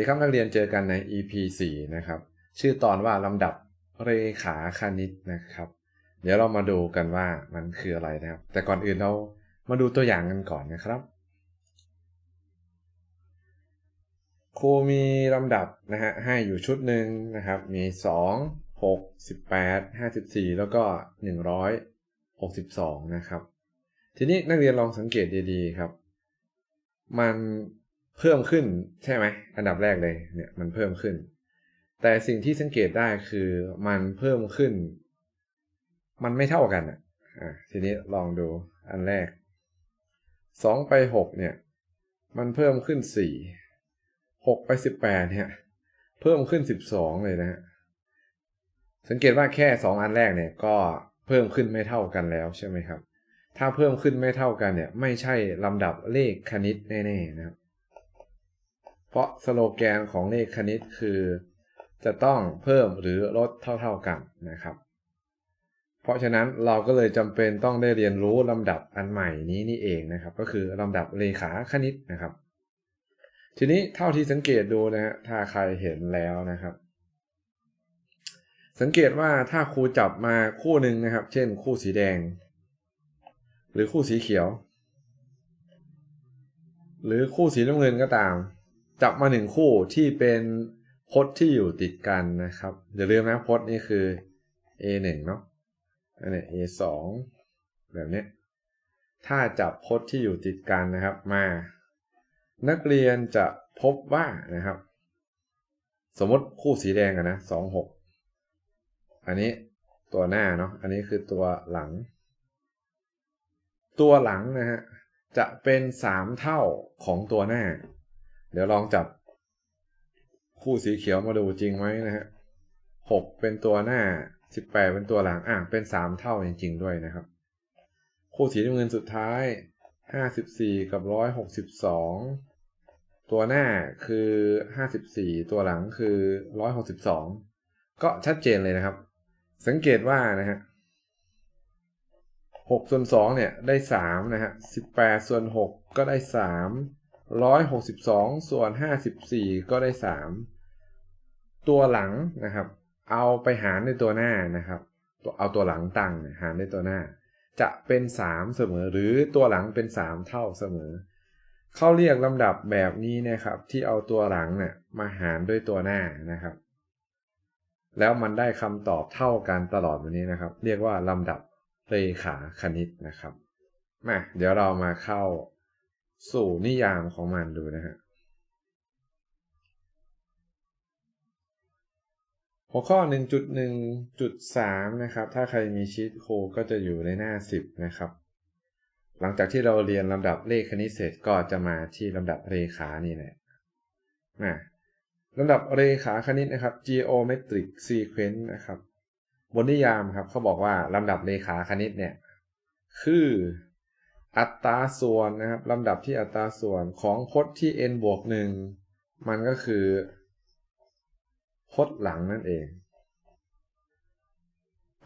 ดีครับนักเรียนเจอกันใน EP 4นะครับ ชื่อตอนว่าลำดับเรขาคณิตนะครับ เดี๋ยวเรามาดูกันว่ามันคืออะไรนะครับ แต่ก่อนอื่นเรามาดูตัวอย่างกันก่อนนะครับครูมีลำดับนะฮะให้อยู่ชุดหนึ่งนะครับ มี 2 6 18 54 แล้วก็ 162 นะครับ ทีนี้นักเรียนลองสังเกตดีๆครับ มัน เพิ่มขึ้นใช่ไหมอันดับแรกเลยเนี่ยมันเพิ่มขึ้น แต่สิ่งที่สังเกตได้คือมันเพิ่มขึ้น มันไม่เท่ากันอะทีนี้ลองดูอันแรกสองไปหกเนี่ย มันเพิ่มขึ้นสี่หกไปสิบแปดเนี่ย เพิ่มขึ้นสิบสองเลยนะฮะสังเกตว่าแค่สองอันแรกเนี่ยก็เพิ่มขึ้นไม่เท่ากันแล้วใช่ไหมครับ ถ้าเพิ่มขึ้นไม่เท่ากันเนี่ย ไม่ใช่ลำดับเลขคณิตแน่ๆนะครับ เพราะสโลแกนของเลขคณิตคือ จะต้องเพิ่มหรือลดเท่า ๆกันนะครับ เพราะฉะนั้นเราก็เลยจำเป็นต้องได้เรียนรู้ลำดับอันใหม่นี้นี่เองนะครับ ก็คือลำดับเลขาคณิตนะครับ ทีนี้เท่าที่สังเกตดูนะฮะถ้าใครเห็นแล้วนะครับ สังเกตว่าถ้าครูจับมาคู่หนึ่งนะครับ เช่น คู่สีแดง หรือคู่สีเขียว หรือคู่สีน้ำเงินก็ตาม จับมาหนึ่งคู่ที่เป็นพจน์ที่อยู่ติดกันนะครับ อย่าลืมนะพจน์นี่คือ a 1เนาะอันนี้ a 2แบบนี้ ถ้าจับพจน์ที่อยู่ติดกันนะครับมา นักเรียนจะพบว่านะครับ สมมติคู่สีแดงกันนะสองหกอันนี้ตัวหน้าเนาะอันนี้คือตัวหลัง ตัวหลังนะฮะจะเป็นสามเท่าของตัวหน้า เดี๋ยวลองจับคู่สีเขียวมาดูจริงไหมนะฮะหกเป็นตัวหน้าสิบแปดเป็นตัวหลังอะเป็นสามเท่าจริง ๆ ด้วยนะครับ คู่สีน้ำเงินสุดท้ายห้าสิบสี่กับร้อยหกสิบสองตัวหน้าคือห้าสิบสี่ตัวหลังคือร้อยหกสิบสองก็ชัดเจนเลยนะครับ สังเกตว่านะฮะหกส่วนสองเนี่ยได้สามนะฮะสิบแปดส่วนหกก็ได้สาม ร้อยหกสิบสองส่วนห้าสิบสี่ก็ได้สามตัวหลังนะครับ เอาไปหารในตัวหน้านะครับเอาตัวหลังตั้งหารในตัวหน้า จะเป็นสามเสมอ หรือตัวหลังเป็นสามเท่าเสมอ เขาเรียกลำดับแบบนี้นะครับ ที่เอาตัวหลังเนี่ยมาหารด้วยตัวหน้านะครับ แล้วมันได้คำตอบเท่ากันตลอดวันนี้นะครับ เรียกว่าลำดับเรขาคณิตนะครับมาเดี๋ยวเรามาเข้า สู่นิยามของมันดูนะฮะหัวข้อ 1.1.3 นะครับ ถ้าใครมีชีตโคก็จะอยู่ในหน้า 10 นะครับ หลังจากที่เราเรียนลำดับเลขคณิตเสร็จก็จะมาที่ลำดับเรขานี่แหละมาลำดับเรขาคณิตนะครับ geometric sequence นะครับ บนนิยามครับเขาบอกว่าลำดับเรขาคณิตเนี่ย คือ อัตราส่วนนะครับลำดับที่อัตราส่วนของพจน์ที่ n บวกหนึ่งมันก็คือพจน์หลังนั่นเอง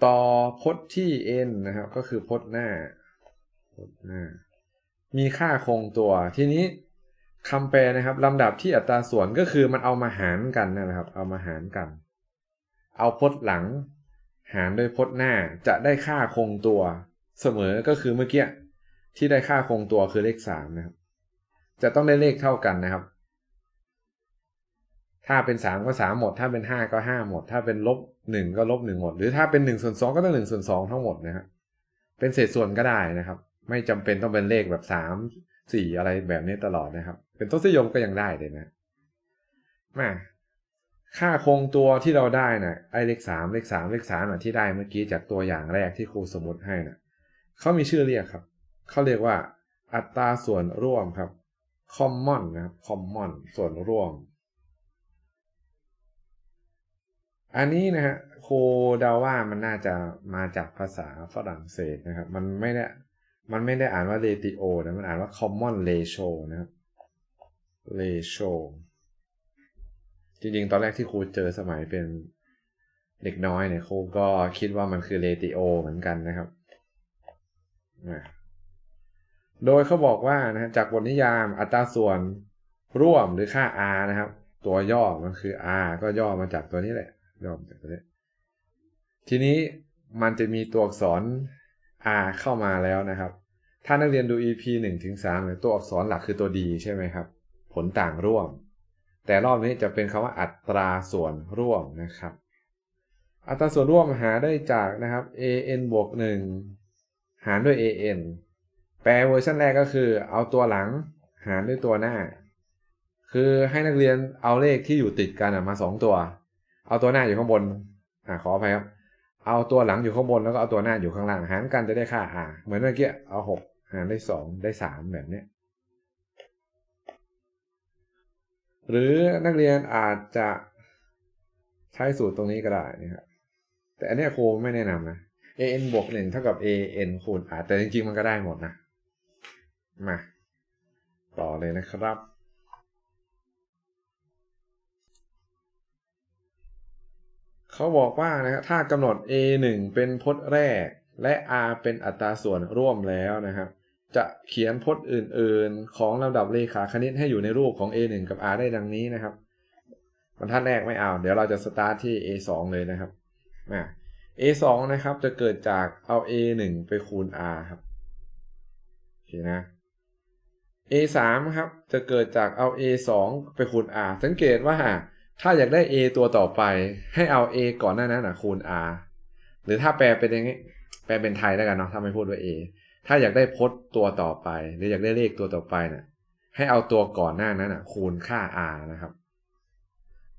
ต่อพจน์ที่ n นะครับ ก็คือพจน์หน้าพจน์หน้า มีค่าคงตัวทีนี้คำแปลนะครับลำดับที่อัตราส่วนก็คือมันเอามาหารกันนะครับ เอามาหารกัน เอาพจน์หลัง หารด้วยพจน์หน้าจะได้ค่าคงตัว เสมอก็คือเมื่อกี้ ที่ได้ค่าคงตัวคือเลขสามนะครับ จะต้องได้เลขเท่ากันนะครับ ถ้าเป็นสามก็สามหมด ถ้าเป็นห้าก็ห้าหมด ถ้าเป็นลบหนึ่งก็ลบหนึ่งหมด หรือถ้าเป็นหนึ่งส่วนสองก็ต้องหนึ่งส่วนสองทั้งหมดนะครับเป็นเศษส่วนก็ได้นะครับ ไม่จำเป็นต้องเป็นเลขแบบสามสี่อะไรแบบนี้ตลอดนะครับ เป็นทศนิยมก็ยังได้เลยนะมาค่าคงตัวที่เราได้นะ่ะไอเลขสามเลขสามเลขสามที่ได้เมื่อกี้จากตัวอย่างแรกที่ครูสมมติให้นะ่ะเขามีชื่อเรียกครับ เขาเรียกว่า อัตราส่วนร่วมครับ common นะครับ common ส่วนร่วม อันนี้นะฮะครูเดาว่ามันน่าจะมาจากภาษาฝรั่งเศสนะครับ มันไม่ได้มันไม่ได้อ่านว่า ratio นะมันอ่านว่า common ratio นะครับ ratio จริง ๆ ตอนแรกที่ครูเจอสมัยเป็นเด็กน้อยเนี่ยครูก็คิดว่ามันคือ ratio เหมือนกันนะครับ โดยเขาบอกว่านะจากบทนิยามอัตราส่วนร่วมหรือค่า r นะครับ ตัวย่อมันคือ r ก็ย่อมาจากตัวนี้แหละย่อมาจากตัวนี้ ทีนี้มันจะมีตัวอักษร r เข้ามาแล้วนะครับ ถ้านักเรียนดู EP 1ถึง3เนี่ยตัวอักษรหลักคือตัว d ใช่ไหมครับ ผลต่างร่วม แต่รอบนี้จะเป็นคำว่าอัตราส่วนร่วมนะครับ อัตราส่วนร่วมหาได้จากนะครับ an บวก1หารด้วย an แปลเวอร์ชันแรกก็คือ เอาตัวหลังหารด้วยตัวหน้า คือให้นักเรียนเอาเลขที่อยู่ติดกันมาสองตัว เอาตัวหน้าอยู่ข้างบนอ่าขออภัยครับ เอาตัวหลังอยู่ข้างบนแล้วก็เอาตัวหน้าอยู่ข้างล่างหารกันจะได้ค่า r เหมือนเมื่อกี้เอาหกหารได้สองได้สามแบบนี้หรือนักเรียนอาจจะใช้สูตรตรงนี้ก็ได้นะครับแต่อันนี้ครูไม่แนะนำนะ an บวกหนึ่งเท่ากับ an คูณ r แต่จริงๆมันก็ได้หมดนะ มา ต่อเลยนะครับ เขาบอกว่านะครับถ้ากำหนด a 1เป็นพจน์แรก และ r เป็นอัตราส่วนร่วมแล้วนะครับ จะเขียนพจน์อื่น ๆ ของลำดับเลขาคณิตให้อยู่ในรูปของ a 1กับ r ได้ดังนี้นะครับบรรทัดแรกไม่เอา เดี๋ยวเราจะสตาร์ทที่ a 2เลยนะครับมา a 2นะครับจะเกิดจากเอา a 1ไปคูณ r ครับโอเคนะ a 3ครับจะเกิดจากเอา a 2ไปคูณ r สังเกตว่าถ้าอยากได้ a ตัวต่อไป ให้เอา a ก่อนหน้านั้นนะคูณ r หรือถ้าแปลเป็นอย่างนี้แปลเป็นไทยแล้วกันเนาะถ้าไม่พูดว่า a ถ้าอยากได้พจน์ตัวต่อไป หรืออยากได้เลขตัวต่อไปนะ่ะให้เอาตัวก่อนหน้านั้นนะคูณค่า r นะครับ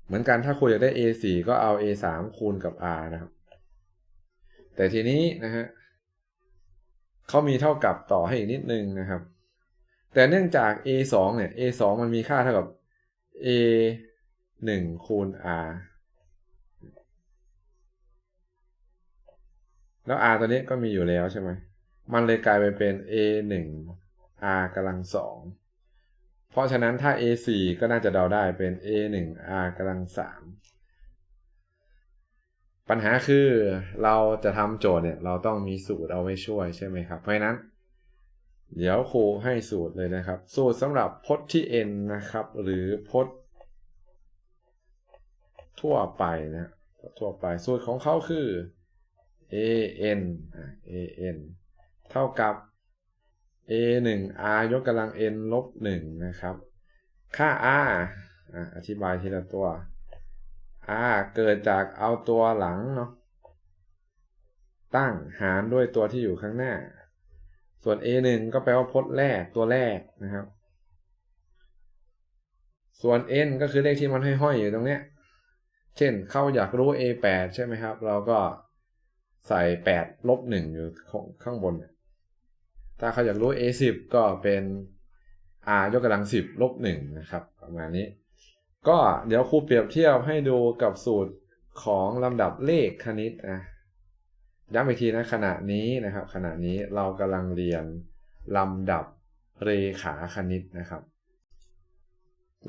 เหมือนกันถ้าคุณอยากได้ a 4ก็เอา a 3คูณกับ r นะครับ แต่ทีนี้นะฮะเขามีเท่ากับต่อให้อีกนิดนึงนะครับ แต่เนื่องจาก a 2เนี่ย a 2มันมีค่าเท่ากับ a 1คูณ r แล้ว r ตัวนี้ก็มีอยู่แล้วใช่ไหม มันเลยกลายไปเป็น a 1 r กำลังสอง เพราะฉะนั้นถ้า a 4ก็น่าจะเดาได้เป็น a 1 r กำลังสาม ปัญหาคือเราจะทำโจทย์เนี่ย เราต้องมีสูตรเอาไว้ช่วยใช่ไหมครับ เพราะฉะนั้น เดี๋ยวครูให้สูตรเลยนะครับ สูตรสำหรับพจน์ที่ n นะครับ หรือพจน์ ทั่วไปนะทั่วไปสูตรของเขาคือ a n a n เท่ากับ a 1 r ยกกำลัง n ลบ1นะครับ ค่า r อธิบายทีละตัว r เกิดจากเอาตัวหลังเนาะตั้งหารด้วยตัวที่อยู่ข้างหน้า ส่วน a 1ก็แปลว่าพจน์แรกตัวแรกนะครับ ส่วน n ก็คือเลขที่มันห้อยๆอยู่ตรงเนี้ย เช่นเขาอยากรู้ a 8ใช่ไหมครับ เราก็ใส่8ลบ1อยู่ข้างบน ถ้าเขาอยากรู้ a 10ก็เป็น r ยกกำลัง 10ลบ1นะครับ ประมาณนี้ ก็เดี๋ยวครูเปรียบเทียบให้ดูกับสูตรของลำดับเลขคณิตนะ ย้ำอีกทีนะขณะนี้นะครับ ขณะนี้เรากำลังเรียนลำดับเรขาคณิตนะครับ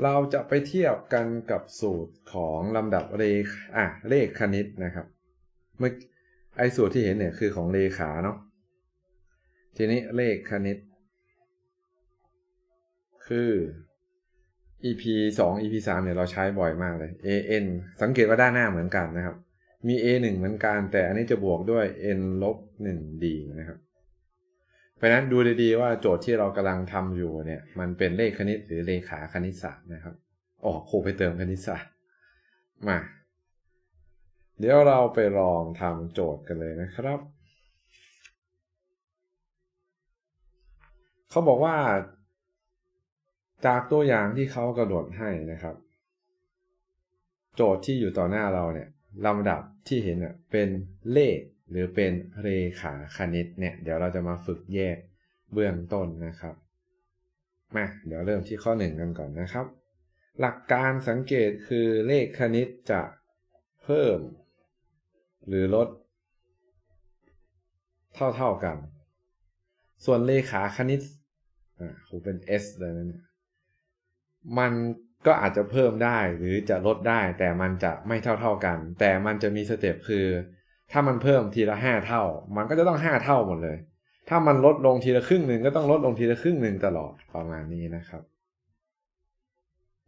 เราจะไปเทียบกันกับสูตรของลำดับเรอะเลขคณิตนะครับเมื่อไอสูตรที่เห็นเนี่ยคือของเรขาเนาะทีนี้เลขคณิต คือ EP 2 EP 3เนี่ยเราใช้บ่อยมากเลย AN สังเกตว่าด้านหน้าเหมือนกันนะครับ มี A 1เหมือนกัน แต่อันนี้จะบวกด้วย n ลบ 1 d นะครับ เพราะนั้นดูดีๆว่าโจทย์ที่เรากำลังทำอยู่เนี่ย มันเป็นเลขคณิตหรือเลขาคณิตศาสตร์นะครับอ๋อครูไปเติมคณิตศาสตร์มา เดี๋ยวเราไปลองทำโจทย์กันเลยนะครับ เขาบอกว่า จากตัวอย่างที่เขากระโดดให้นะครับ โจทย์ที่อยู่ต่อหน้าเราเนี่ย ลำดับที่เห็นเป็นเลขหรือเป็นเรขาคณิตเนี่ยเดี๋ยวเราจะมาฝึกแยกเบื้องต้นนะครับมาเดี๋ยวเริ่มที่ข้อหนึ่งกันก่อนนะครับ หลักการสังเกตคือเลขคณิตจะเพิ่ม หรือลด เท่าๆกัน ส่วนเลขาคณิตอ่าคงเป็น s เลยนะเนี่ยมัน ก็อาจจะเพิ่มได้หรือจะลดได้ แต่มันจะไม่เท่าเท่ากัน แต่มันจะมีสเต็ปคือ ถ้ามันเพิ่มทีละห้าเท่า มันก็จะต้องห้าเท่าหมดเลย ถ้ามันลดลงทีละครึ่งหนึ่งก็ต้องลดลงทีละครึ่งหนึ่งตลอดประมาณนี้นะครับ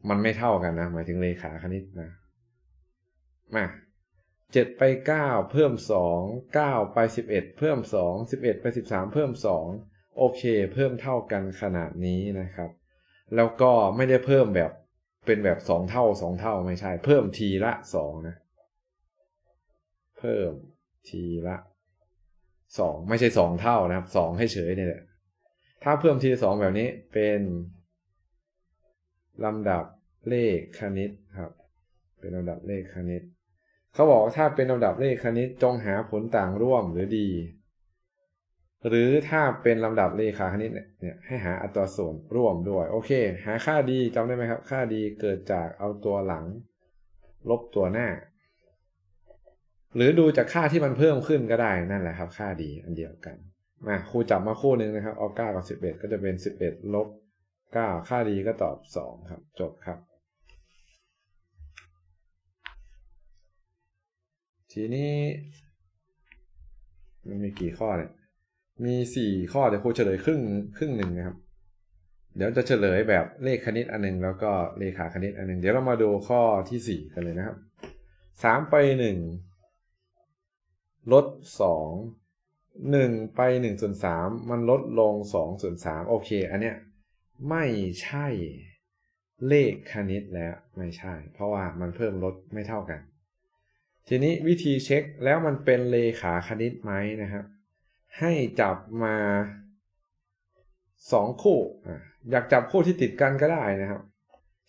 มันไม่เท่ากันนะหมายถึงเลขาคณิตนะมาเจ็ดไปเก้าเพิ่มสองเก้าไปสิบเอ็ดเพิ่มสองสิบเอ็ดไปสิบสามเพิ่มสองโอเค เพิ่มเท่ากันขนาดนี้นะครับ แล้วก็ไม่ได้เพิ่มแบบ เป็นแบบสองเท่าสองเท่าไม่ใช่ เพิ่มทีละสองนะ เพิ่มทีละสองไม่ใช่สองเท่านะครับสองให้เฉยเนี่ยแหละถ้าเพิ่มทีละสองแบบนี้เป็นลำดับเลขคณิตครับ เป็นลำดับเลขคณิต เขาบอกถ้าเป็นลำดับเลขคณิตจงหาผลต่างร่วมหรือดี หรือถ้าเป็นลำดับเลขาคณิตเนี่ยให้หาอัตราส่วนร่วมด้วย โอเค หาค่าดีจำได้ไหมครับ ค่าดีเกิดจากเอาตัวหลัง ลบตัวหน้า หรือดูจากค่าที่มันเพิ่มขึ้นก็ได้นั่นแหละครับ ค่าดีอันเดียวกันมาครูจับมาคู่หนึ่งนะครับเอาเก้ากับสิบเอ็ดก็จะเป็นสิบเอ็ดลบเก้าค่าดีก็ตอบสองครับ จบครับ ทีนี้ มันมีกี่ข้อเนี่ย มีสี่ข้อเดี๋ยวครูเฉลยครึ่งครึ่งหนึ่งนะครับ เดี๋ยวจะเฉลยแบบเลขคณิตอันหนึงแล้วก็เลขาคณิตอันหนึงเดี๋ยวเรามาดูข้อที่สี่กันเลยนะครับสามไปหนึ่งลดสองหนึ่งไปหนึ่งส่วนสามมันลดลงสองส่วนสามโอเค อันเนี้ยไม่ใช่เลขคณิตแล้วไม่ใช่ เพราะว่ามันเพิ่มลดไม่เท่ากัน ทีนี้วิธีเช็คแล้วมันเป็นเลขาคณิตไหมนะครับ ให้จับมาสองคู่อะอยากจับคู่ที่ติดกันก็ได้นะครับ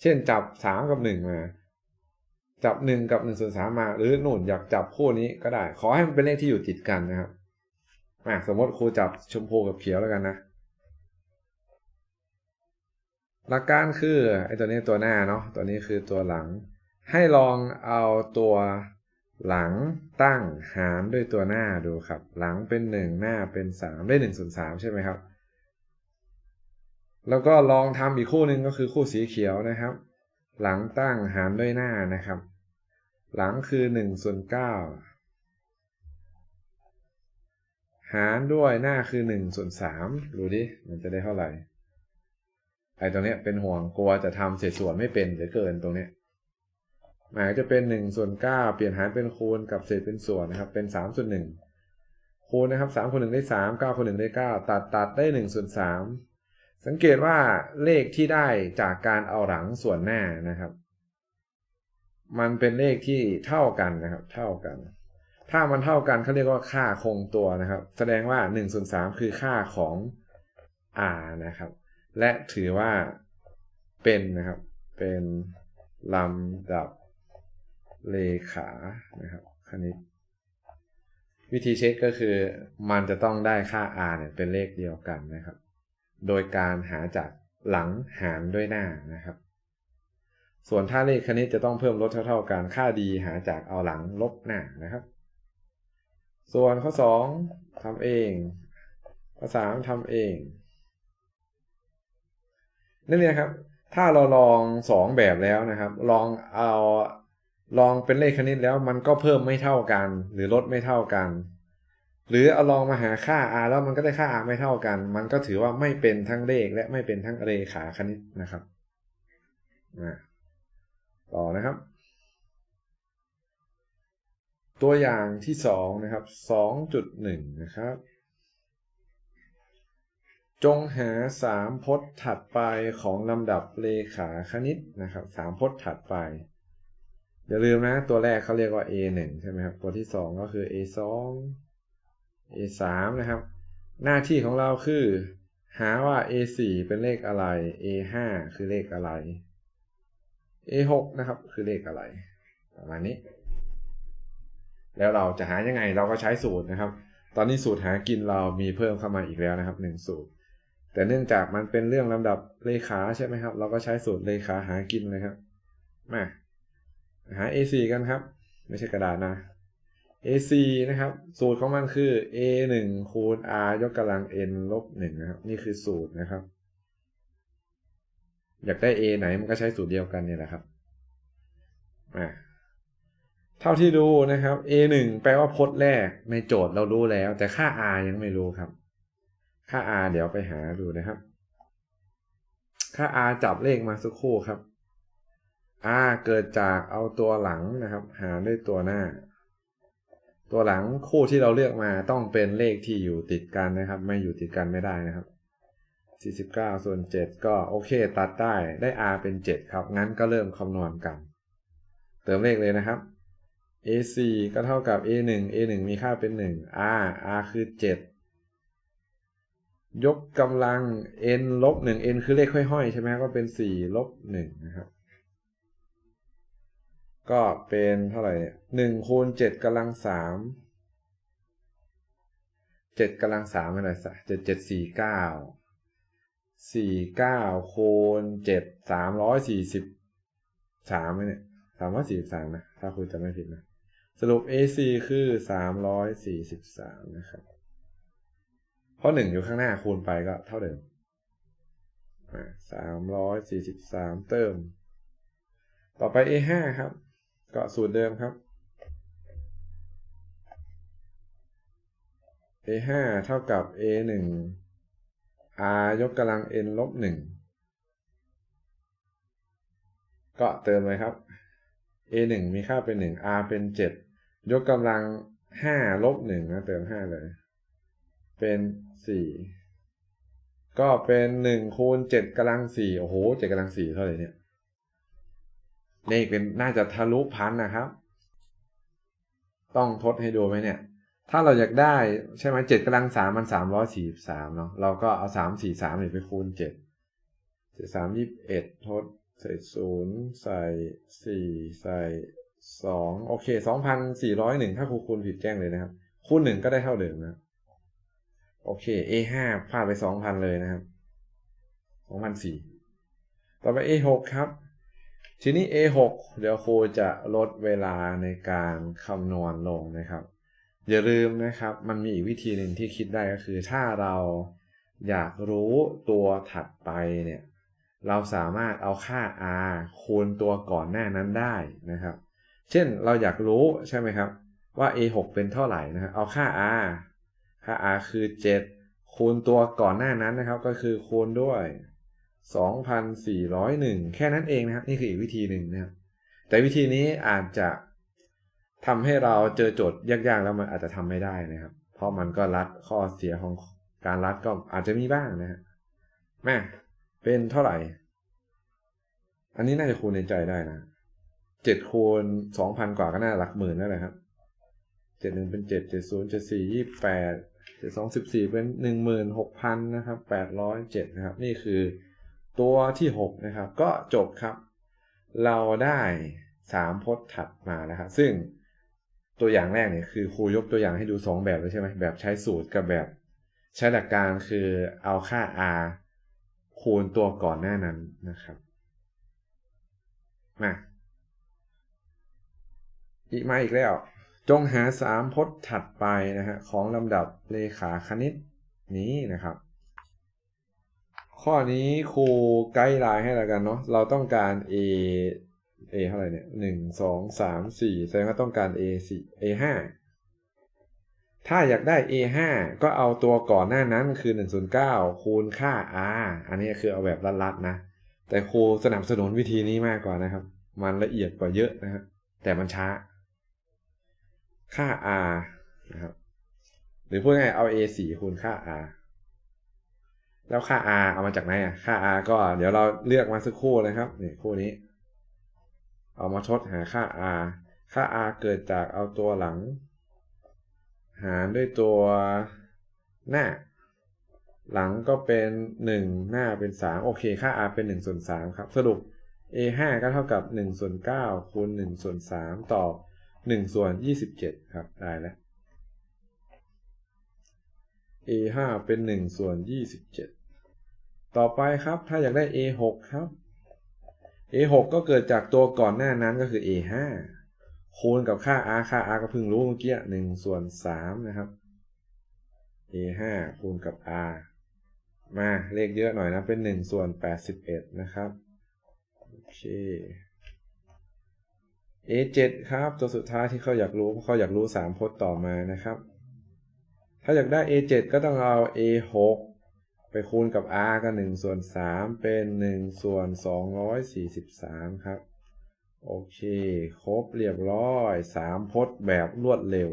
เช่นจับสามกับหนึ่งมา จับหนึ่งกับหนึ่งส่วนสามมา หรือหนุนอยากจับคู่นี้ก็ได้ ขอให้มันเป็นเลขที่อยู่ติดกันนะครับสมมติครูจับชมพูกับเขียวแล้วกันนะ หลักการคือไอ้ตัวนี้ตัวหน้าเนาะตัวนี้คือตัวหลัง ให้ลองเอาตัว หลังตั้งหารด้วยตัวหน้าดูครับ หลังเป็นหนึ่งหน้าเป็นสามได้หนึ่งส่วนสามใช่ไหมครับ แล้วก็ลองทำอีกคู่หนึ่งก็คือคู่สีเขียวนะครับ หลังตั้งหารด้วยหน้านะครับ หลังคือหนึ่งส่วนเก้าหารด้วยหน้าคือหนึ่งส่วนสามดูดิมันจะได้เท่าไหร่ไอ้ตรงเนี้ยเป็นห่วงกลัวจะทำเศษส่วนไม่เป็นหลือเกินตรงเนี้ย หมายจะเป็นหนึ่งส่วนเก้าเปลี่ยนหารเป็นคูณกับเศษเป็นส่วนนะครับ เป็นสามส่วนหนึ่งคูณนะครับสามคูณหนึ่งได้สามเก้าคูณหนึ่งได้เก้าตัดตัดได้หนึ่งส่วนสามสังเกตว่าเลขที่ได้จากการเอาหลังส่วนหน้านะครับ มันเป็นเลขที่เท่ากันนะครับ เท่ากัน ถ้ามันเท่ากันเขาเรียกว่าค่าคงตัวนะครับ แสดงว่า1ส่วน3คือค่าของ r นะครับ และถือว่าเป็นนะครับ เป็นลำดับ เลขานะครับคณิต วิธีเช็คก็คือ มันจะต้องได้ค่า r เนี่ยเป็นเลขเดียวกันนะครับ โดยการหาจากหลังหารด้วยหน้านะครับ ส่วนถ้าเลขคณิตจะต้องเพิ่มลดเท่าๆกันค่าดีหาจากเอาหลังลบหน้านะครับ ส่วนข้อ 2ทำเองข้อ3ทำเองนั่นเองครับ ถ้าเราลอง 2 แบบแล้วนะครับ ลองเอา ลองเป็นเลขคณิตแล้วมันก็เพิ่มไม่เท่ากัน หรือลดไม่เท่ากัน หรือเอาลองมาหาค่า r แล้วมันก็ได้ค่า r ไม่เท่ากัน มันก็ถือว่าไม่เป็นทั้งเลขและไม่เป็นทั้งเรขาคณิตนะครับต่อนะครับ ตัวอย่างที่สองนะครับสองจุดหนึ่งนะครับ จงหาสามพจน์ถัดไปของลำดับเลขาคณิตนะครับสามพจน์ถัดไป อย่าลืมนะ ตัวแรกเขาเรียกว่า a 1 ใช่ไหมครับ ตัวที่สองก็คือ a 2 a 3 นะครับ หน้าที่ของเราคือ หาว่า a 4 เป็นเลขอะไร a 5 คือเลขอะไร a 6 นะครับ คือเลขอะไร ประมาณนี้ แล้วเราจะหายังไงเราก็ใช้สูตรนะครับ ตอนนี้สูตรหากินเรามีเพิ่มเข้ามาอีกแล้วนะครับหนึ่งสูตร แต่เนื่องจากมันเป็นเรื่องลำดับเลขาใช่ไหมครับ เราก็ใช้สูตรเลขาหากินเลยครับ มา หา a4 กันครับ ไม่ใช่กระดาษนะ a4 นะครับ สูตรของมันคือ a 1 คูณ r ยกกำลัง n ลบ1นะครับ นี่คือสูตรนะครับ อยากได้ a ไหนมันก็ใช้สูตรเดียวกันนี่แหละครับอ่าเท่าที่ดูนะครับ a 1 แปลว่าพจน์แรกในโจทย์เรารู้แล้ว แต่ค่า r ยังไม่รู้ครับ ค่า r เดี๋ยวไปหาดูนะครับ ค่า r จับเลขมาสักครู่ครับ r เกิดจากเอาตัวหลังนะครับ หารด้วยตัวหน้า ตัวหลังคู่ที่เราเลือกมาต้องเป็นเลขที่อยู่ติดกันนะครับ ไม่อยู่ติดกันไม่ได้นะครับ 49 ส่วน 7 ก็โอเค ตัดได้ได้ r เป็น 7 ครับ งั้นก็เริ่มคำนวณกัน เติมเลขเลยนะครับ a4 ก็เท่ากับ a1 a1 มีค่าเป็น 1 r r คือ 7ยกกำลัง n ลบ1 n คือเลขห้อยๆ ใช่ไหมก็เป็น 4 ลบ1นะครับ ก็เป็นเท่าไหร่หนึ่งคูณเจ็ดกำลังสามเจ็ดกำลังสามอะไรสักเจ็ดเจ็ดสี่เก้าสี่เก้าคูณเจ็ดสามร้อยสี่สิบสามเนี่ยสามร้อยสี่สิบสามนะ ถ้าคุณจะไม่ผิดนะ สรุป AC คือสามร้อยสี่สิบสามนะครับ เพราะหนึ่งอยู่ข้างหน้าคูณไปก็เท่าเดิมสามร้อยสี่สิบสามเติม ต่อไป A5 ครับ ก็สูตรเดิมครับ A5 เท่ากับ A1 R ยกกำลัง n ลบ1ก็เติมเลยครับ A1 มีค่าเป็น1 R เป็น7ยกกำลัง5ลบ1นะเติม5เลย เป็น4ก็เป็น1คูณ7กำลัง4โอ้โห7กำลัง4เท่าไหร่เนี่ย เลขเป็นน่าจะทะลุพันนะครับ ต้องทดให้ดูไหมเนี่ย ถ้าเราอยากได้ใช่ไหมเจ็ดกำลังสามมันสามร้อยสี่สามเนาะเราก็เอาสามสี่สามเนี่ยไปคูณเจ็ดเจ็ดสามยี่สิบเอ็ดทดใส่ศูนย์ใส่สี่ใส่สองโอเคสองพันสี่ร้อยหนึ่งถ้าครูคูณผิดแจ้งเลยนะครับ คูณหนึ่งก็ได้เท่าเดิมนะโอเค A ห้าพลาดไปสองพันเลยนะครับสองพันสี่ต่อไป A หกครับ ทีนี้ A6 เดี๋ยวครูจะลดเวลาในการคำนวณลงนะครับ อย่าลืมนะครับ มันมีอีกวิธีหนึ่งที่คิดได้ก็คือ ถ้าเราอยากรู้ตัวถัดไปเนี่ย เราสามารถเอาค่า r คูณตัวก่อนหน้านั้นได้นะครับ เช่นเราอยากรู้ใช่ไหมครับ ว่า a6 เป็นเท่าไหร่นะครับ เอาค่า r ค่า r คือ 7 คูณตัวก่อนหน้านั้นนะครับ ก็คือคูณด้วย 2,401 แค่นั้นเองนะครับนี่คืออีกวิธีหนึ่งนะครับแต่วิธีนี้อาจจะทำให้เราเจอโจทย์ยากๆ แล้วมันอาจจะทำไม่ได้นะครับ เพราะมันก็รัดข้อเสียของการรัดก็อาจจะมีบ้างนะฮะแม่เป็นเท่าไหร่ อันนี้น่าจะคูณในใจได้นะเจ็ดคูณสองพันกว่าก็น่าหลักหมื่นนั่นแหละครับเจ็ดหนึ่งเป็นเจ็ดเจ็ดศูนย์เจ็ดสี่ยี่แปดเจ็ดสองสิบสี่เป็นหนึ่งหมื่นหกพันนะครับแปดร้อยเจ็ดนะครับ นี่คือ ตัวที่หกนะครับก็จบครับ เราได้สามพจน์ถัดมานะครับซึ่งตัวอย่างแรกเนี่ยคือครูยกตัวอย่างให้ดูสองแบบเลยใช่ไหมแบบใช้สูตรกับแบบใช้หลักการคือเอาค่า r คูณตัวก่อนหน้านั้นนะครับมาอีกมาอีกแล้ว จงหาสามพจน์ถัดไปนะฮะของลำดับเลขาคณิตนี้นะครับ ข้อนี้ครูไกด์ไลน์ให้แล้วกันเนาะเราต้องการ a a เท่าไหร่เนี่ยหนึ่งสองสามสี่แสดงว่าต้องการ a สี่ a ห้าถ้าอยากได้ a ห้าก็เอาตัวก่อนหน้านั้นคือหนึ่งศูนย์เก้าคูณค่า r อันนี้คือเอาแบบลัดๆนะ แต่ครูสนับสนุนวิธีนี้มากกว่านะครับ มันละเอียดกว่าเยอะนะครับแต่มันช้า ค่า r นะครับหรือพูดง่ายเอา a สี่คูณค่า r แล้วค่า r เอามาจากไหนอะ ค่า r ก็เดี๋ยวเราเลือกมาสักคู่เลยครับนี่คู่นี้ เอามาทดหาค่า r ค่า r เกิดจากเอาตัวหลัง หารด้วยตัวหน้า หลังก็เป็น 1 หน้าเป็น 3 โอเค ค่า r เป็น1ส่วน3ครับ สรุป a 5ก็เท่ากับ1ส่วน9คูณ1ส่วน3ต่อ1ส่วน27 ครับ ได้แล้ว a 5เป็น1ส่วน27 ต่อไปครับถ้าอยากได้ a 6 ครับ a 6 ก็เกิดจากตัวก่อนหน้านั้นก็คือ a 5 คูณกับค่า r ค่า r ก็เพิ่งรู้เมื่อกี้1ส่วน3นะครับ a 5 คูณกับ r มาเลขเยอะหน่อยนะ เป็น1ส่วน81นะครับโอเค a 7 ครับ ตัวสุดท้ายที่เขาอยากรู้เขาอยากรู้3พจน์ต่อมานะครับ ถ้าอยากได้ a 7 ก็ต้องเอา a 6 คูณกับ r ก็1ส่วน3เป็น1ส่วน 243 ครับ โอเค ครบเรียบร้อยสามพจน์แบบรวดเร็ว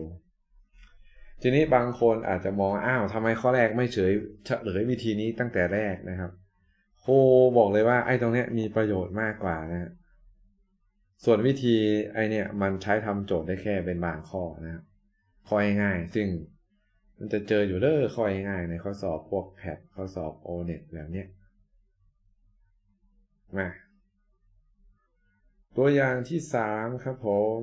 ทีนี้บางคนอาจจะมอง อ้าวทำไมข้อแรกไม่เฉยเฉลยวิธีนี้ตั้งแต่แรกนะครับครูบอกเลยว่าไอ้ตรงเนี้ยมีประโยชน์มากกว่านะฮะส่วนวิธีไอเนี่ยมันใช้ทำโจทย์ได้แค่เป็นบางข้อนะครับข้อง่ายๆซึ่ง มันจะเจออยู่เด้อข้อง่ายในข้อสอบพวกแพทข้อสอบโอเน็ตแบบเนี้ยมาตัวอย่างที่สามครับผม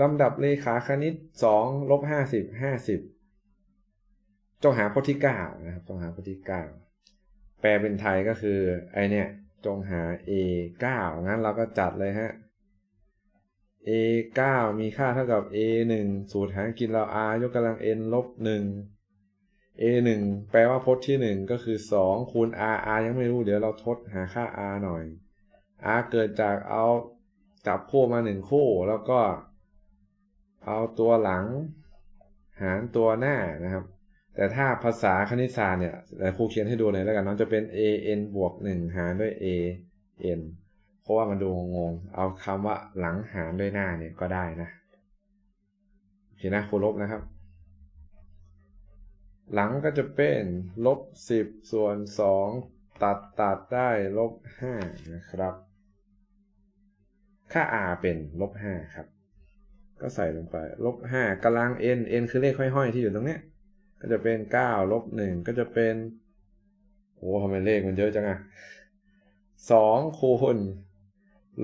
ลำดับเลขาคณิตสองลบห้าสิบห้าสิบจงหาพจน์ที่เก้านะครับจงหาพจน์ที่เก้าแปลเป็นไทยก็คือ ไอเนี่ย จงหา a 9งั้นเราก็จัดเลยฮะ a 9มีค่าเท่ากับ a 1สูตรหารกินเรา r ยกกำลัง n ลบ1 a 1แปลว่าพจน์ที่ 1 ก็คือ 2 คูณ r r ยังไม่รู้ เดี๋ยวเราทดหาค่า r หน่อย r เกิดจากเอาจับคู่มา 1 คู่ แล้วก็ เอาตัวหลัง หารตัวหน้านะครับ แต่ถ้าภาษาคณิตศาสตร์เนี่ยครูเขียนให้ดูหน่อยแล้วกันน้องจะเป็น a n บวก 1 หารด้วย a n เพ ราะว่ามันดูงง เอาคำว่าหลังหารด้วยหน้าเนี่ยก็ได้นะโอเคนะครูลบนะครับ หลังก็จะเป็นลบ10 ส่วน 2 ตัดตัดได้ลบ5นะครับ ค่า r เป็นลบ5ครับ ก็ใส่ลงไปลบ5กำลัง n n คือเลขห้อยๆที่อยู่ตรงเนี้ยก็จะเป็น9ลบ1ก็จะเป็นโอ้ทำไมเลขมันเยอะจังอะ2คูณ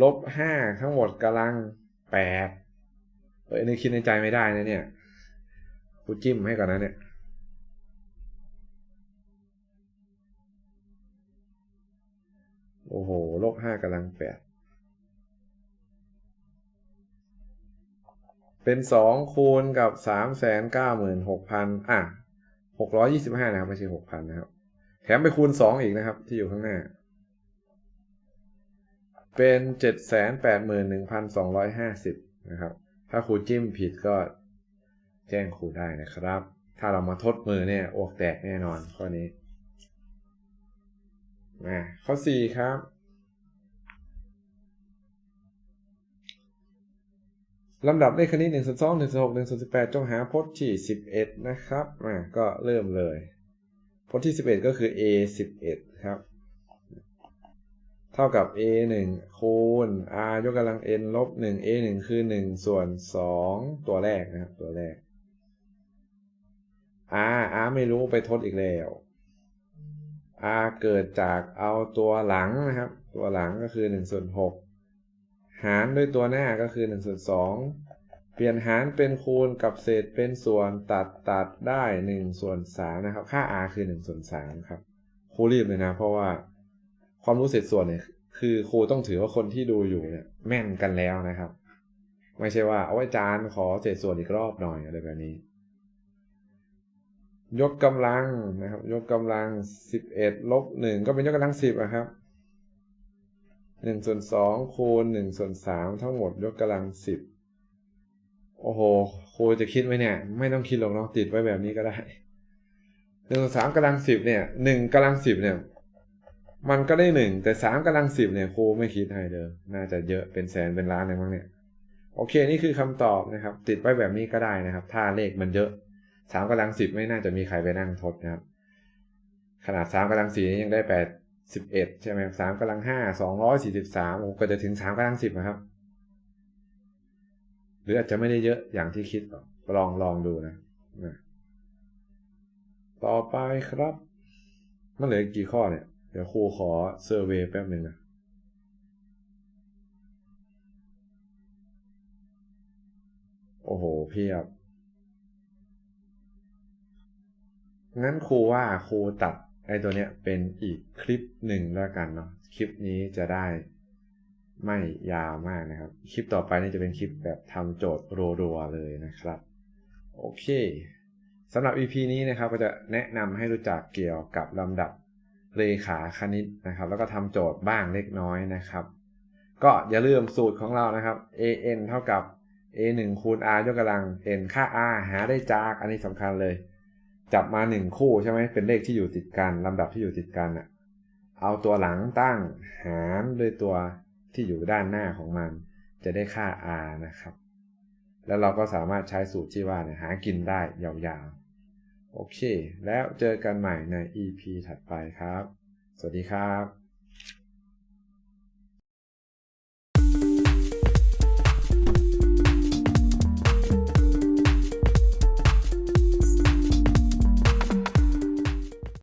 ลบ5ทั้งหมดกำลัง8เอ้ยนี่คิดในใจไม่ได้นะเนี่ยกูจิ้มให้ก่อนนะเนี่ยโอ้โหลบห้ากำลังแปดเป็นสองคูณกับสามแสนเก้าหมื่นหกพันอะหกร้อยยี่สิบห้านะครับไม่ใช่หกพันนะครับ แถมไปคูณสองอีกนะครับ ที่อยู่ข้างหน้า เป็นเจ็ดแสนแปดหมื่นหนึ่งพันสองร้อยห้าสิบนะครับ ถ้าครูจิ้มผิดก็แจ้งครูได้นะครับ ถ้าเรามาทดมือเนี่ยอกแตกแน่นอนข้อนี้มาข้อสี่ครับ ลำดับเลขคณิต1 2 2 1 6 1 18จงหาพจน์ที่11นะครับมาก็เริ่มเลย พจน์ที่11ก็คือ a 11ครับ เท่ากับ a 1คูณ r ยกกำลัง n ลบ1 a 1คือ 1 ส่วน 2 ตัวแรกนะครับ ตัวแรก r r ไม่รู้ไปทดอีกแล้ว r เกิดจากเอาตัวหลังนะครับ ตัวหลังก็คือ1ส่วน6หารด้วยตัวหน้าก็คือ1ส่วน2เปลี่ยนหารเป็นคูณกับเศษเป็นส่วนตัดตัดได้1ส่วน3นะครับ ค่า r คือ1ส่วน3ครับครูรีบเลยนะเพราะว่า ความรู้เศษส่วนเนี่ย คือครูต้องถือว่าคนที่ดูอยู่เนี่ย แม่นกันแล้วนะครับ ไม่ใช่ว่าเอาอาจารย์ขอเศษส่วนอีกรอบหน่อยอะไรแบบนี้ ยกกำลังนะครับ ยกกำลัง11ลบ1ก็เป็นยกกำลัง10อะครับ1ส่วน2คูณ1ส่วน3ทั้งหมดยกกำลัง10โอ้โหครูจะคิดไหมเนี่ย ไม่ต้องคิดหรอกเนาะติดไว้แบบนี้ก็ได้1ส่วน3กำลัง10เนี่ย1กำลัง10เนี่ย มันก็ได้1แต่3กำลัง10เนี่ยครูไม่คิดให้เด้อน่าจะเยอะเป็นแสนเป็นล้านเลยมั้งเนี่ยโอเคนี่คือคำตอบนะครับ ติดไว้แบบนี้ก็ได้นะครับ ถ้าเลขมันเยอะสามกำลังสิบไม่น่าจะมีใครไปนั่งทดนะครับ ขนาดสามกำลังสี่ยังได้แปดสิบเอ็ดใช่ไหมสามกำลังห้าสองร้อยสี่สิบสามโอ้ก็จะถึงสามกำลังสิบนะครับ หรืออาจจะไม่ได้เยอะอย่างที่คิดลองลองดูนะนะต่อไปครับ มันเหลือกี่ข้อเนี่ย เดี๋ยวครูขอเซอร์เวยแป๊บหนึ่งนะโอ้โหเพียบ งั้นครูว่าครูตัดไอ้ตัวเนี้ยเป็นอีกคลิปหนึ่งแล้วกันเนาะคลิปนี้จะได้ไม่ยาวมากนะครับ คลิปต่อไปนี่จะเป็นคลิปแบบทำโจทย์รัวๆเลยนะครับ โอเคสำหรับ EP นี้นะครับก็จะแนะนำให้รู้จักเกี่ยวกับลำดับ เลขาคณิตนะครับ แล้วก็ทำโจทย์บ้างเล็กน้อยนะครับ ก็อย่าลืมสูตรของเรานะครับ an เท่ากับ a1 คูณ r ยกกำลัง n ค่า r หาได้จากอันนี้สำคัญเลย จับมา 1 คู่ใช่ไหมเป็นเลขที่อยู่ติดกันลำดับที่อยู่ติดกันอะเอาตัวหลังตั้งหารด้วยตัวที่อยู่ด้านหน้าของมัน จะได้ค่า r นะครับ แล้วเราก็สามารถใช้สูตรที่ว่าหากินได้ยาวๆ โอเค แล้วเจอกันใหม่ใน EP ถัดไปครับ สวัสดีครับ